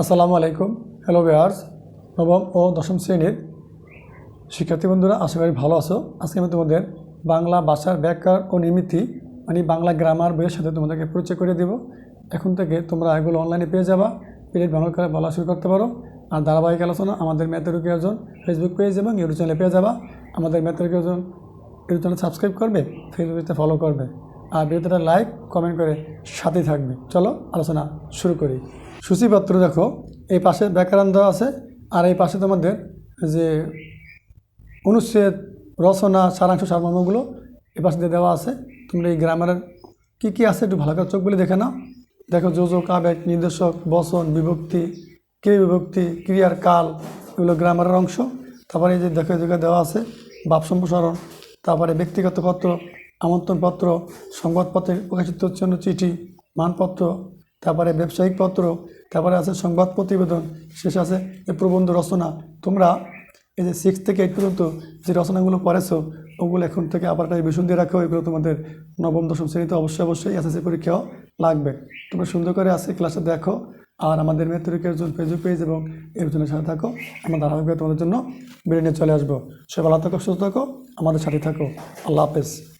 আসসালামু আলাইকুম। Hello Beers নবম ও দশম শ্রেণির শিক্ষার্থী বন্ধুরা, আশা করি ভালো আছো। আজকে আমি তোমাদের বাংলা ভাষার ব্যাকরণ ও নিমিতি মানে বাংলা গ্রামার বইয়ের সাথে তোমাদেরকে পরিচয় করে দেব। এখন থেকে তোমরা এগুলো অনলাইনে পেয়ে যাবা পেলে ব্যবহার করে বলা শুরু করতে পারো। আর ধারাবাহিক আলোচনা আমাদের ম্যাথেরুকি একজন ফেসবুক পেজ এবং ইউটিউব চ্যানেলে পেয়ে যাবা। আমাদের ম্যাথেরুকি একজন ইউটিউব চ্যানেল সাবস্ক্রাইব করবে ফেসবুকে ফলো করবে। আর ভিডিওটা লাইক কমেন্ট করে সাথে থাকবে। চলো, আলোচনা শুরু করি। সূচিপত্র দেখো, এই পাশে ব্যাকরণ দেওয়া আছে, আর এই পাশে তোমাদের যে অনুচ্ছেদ, রচনা, সারাংশ, সারমর্মগুলো এ পাশে দিয়ে দেওয়া আছে। তোমরা এই গ্রামারের কী কী আছে একটু ভালো করে চোখ বলে দেখে নাও। দেখো, যোজক, আবেগ, নির্দেশক, বচন, বিভক্তি, ক্রিয়া বিভক্তি, ক্রিয়ার কাল, এগুলো গ্রামারের অংশ। তারপরে এই যে দেখো, এদিকে দেওয়া আছে বাপ সম্প্রসারণ, তারপরে ব্যক্তিগত পত্র আমন্ত্রণপত্র সংবাদপত্রে প্রকাশিত জন্য চিঠি, মানপত্র, তারপরে ব্যবসায়িক পত্র, তারপরে আছে সংবাদ প্রতিবেদন, শেষে আছে এই প্রবন্ধ রচনা। তোমরা এই যে সিক্স থেকে এইট পর্যন্ত যে রচনাগুলো পড়েছো, ওগুলো এখন থেকে আবার একটা রিভিশন দিয়ে রাখো। এগুলো তোমাদের নবম, দশম শ্রেণীতে অবশ্যই অবশ্যই এসএসসি পরীক্ষাও লাগবে। তোমরা সুন্দর করে আজকে ক্লাসে দেখো আর আমাদের মেথরিকের জন্য ফেসবুক পেজ এবং এর জন্য সাথে থাকো। আমরা ধারাবাহিকভাবে তোমাদের জন্য বেরিয়ে নিয়ে চলে আসব। সে ভালো থাকো, সুস্থ থাকো, আমাদের সাথে থাকো। আল্লাহ হাফেজ।